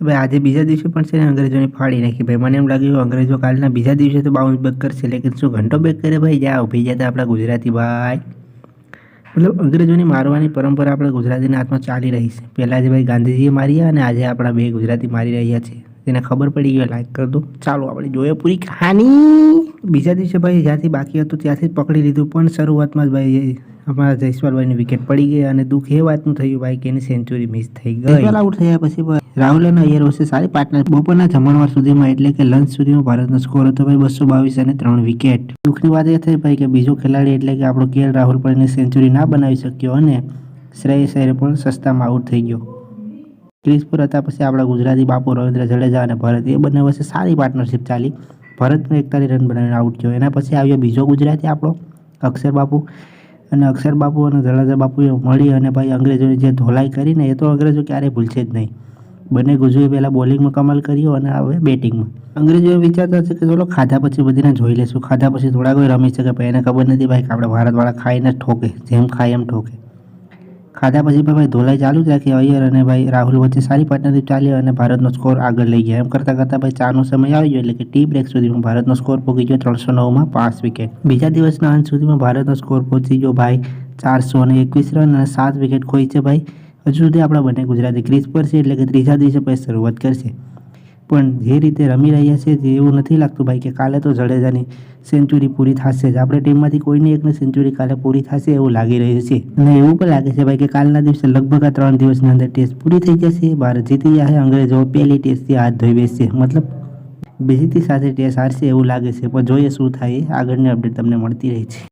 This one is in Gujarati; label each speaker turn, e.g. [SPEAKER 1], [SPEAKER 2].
[SPEAKER 1] તો ભાઈ આજે બીજા દિવસે પણ છે ને અંગ્રેજોને ફાડી નાખી. ભાઈ મને એમ લાગ્યું અંગ્રેજો કાલના બીજા દિવસે તો બાઉન્સ બેક કરશે, લેકિન શું ઘંટો બેક કરે ભાઈ? જ્યાં ઊભી જતા આપણા ગુજરાતી ભાઈ. મતલબ અંગ્રેજોની મારવાની પરંપરા આપણે ગુજરાતીના હાથમાં ચાલી રહી છે. પહેલાં જે ભાઈ ગાંધીજીએ માર્યા અને આજે આપણા બે ગુજરાતી મારી રહ્યા છે. તેને ખબર પડી ગઈ લાઈક કરી દો. ચાલો, આપણે જોઈએ પૂરી કહાની. બીજા દિવસે ભાઈ જ્યાંથી બાકી હતું ત્યાંથી પકડી લીધું, પણ શરૂઆતમાં જ ભાઈ અમારા જયસ્વાલભાઈની વિકેટ પડી ગઈ અને દુઃખ એ વાતનું થયું, ભાઈ, કે એની સેન્ચુરી મિસ થઈ ગઈ. આઉટ થયા પછી રાહુલ અને અયર વચ્ચે સારી પાર્ટનર બપોરના જમણવાર સુધીમાં એટલે કે લંચ સુધીમાં ભારતનો સ્કોર હતો ભાઈ બસો બાવીસ અને ત્રણ વિકેટ દુઃખની વાત એ થઈ ભાઈ કે બીજો ખેલાડી એટલે કે આપણો કે રાહુલ પણ એની સેન્ચુરી ના બનાવી શક્યો અને શ્રેયસ અયર પણ સસ્તામાં આઉટ થઈ ગયો. ક્રિસ પર હતા, પછી આપણા ગુજરાતી બાપુ રવિન્દ્ર જડેજા અને ભરત, એ બંને વચ્ચે સારી પાર્ટનરશિપ ચાલી. ભરતને એકતાલીસ રન બનાવીને આઉટ થયો. એના પછી આવ્યો બીજો ગુજરાતી આપણો, અક્ષર બાપુ. અને અક્ષર બાપુ અને જડેજા બાપુએ મળી અને ભાઈ અંગ્રેજોની જે ધોલાઈ કરીને, એ તો અંગ્રેજો ક્યારેય ભૂલશે જ નહીં. બંને ગુજુએ પહેલાં બોલિંગમાં કમાલ કર્યો અને હવે બેટિંગમાં અંગ્રેજોએ વિચારતા છે કે ચલો ખાધા પછી બધીને જોઈ લેશું ખાધા પછી થોડા કોઈ રમી શકે, પણ એને ખબર નથી ભાઈ કે આપણે ભારતવાળા ખાઈને ઠોકે, જેમ ખાય એમ ઠોકે. ખાધા પછી પણ ભાઈ ધોલાઈ ચાલુ જ રાખી અય્યર અને ભાઈ રાહુલ વચ્ચે સારી પાર્ટનરશિપ ચાલી અને ભારતનો સ્કોર આગળ લઈ ગયા. એમ કરતાં કરતાં ભાઈ ચારનો સમય આવી ગયો એટલે કે ટી બ્રેક સુધીમાં ભારતનો સ્કોર પહોંચી ગયો ત્રણસો નવમાં પાંચ વિકેટ બીજા દિવસના અંત સુધીમાં ભારતનો સ્કોર પહોંચી ગયો ભાઈ ચારસો અને એકવીસ રન અને સાત વિકેટ ખોઈ છે ભાઈ. હજુ સુધી આપણા બંને ગુજરાતી ક્રીઝ પર છે એટલે કે ત્રીજા દિવસે પછી શરૂઆત કરશે. પણ જે રીતે રમી રહ્યા છે તે એવું નથી લાગતું ભાઈ કે કાલે તો જડેજાની સેન્ચુરી પૂરી થશે જ. આપણે ટીમમાંથી કોઈની એકની સેન્ચુરી કાલે પૂરી થશે એવું લાગી રહ્યું છે. અને એવું પણ લાગે છે ભાઈ કે કાલના દિવસે લગભગ આ ત્રણ દિવસની અંદર ટેસ્ટ પૂરી થઈ જશે. ભારત જીતી જશે અંગ્રેજો પહેલી ટેસ્ટથી હાથ ધોઈ બેસશે. મતલબ બીજીથી સાથે ટેસ્ટ હારશે એવું લાગે છે. પણ જોઈએ શું થાય આગળની અપડેટ તમને મળતી રહી છે.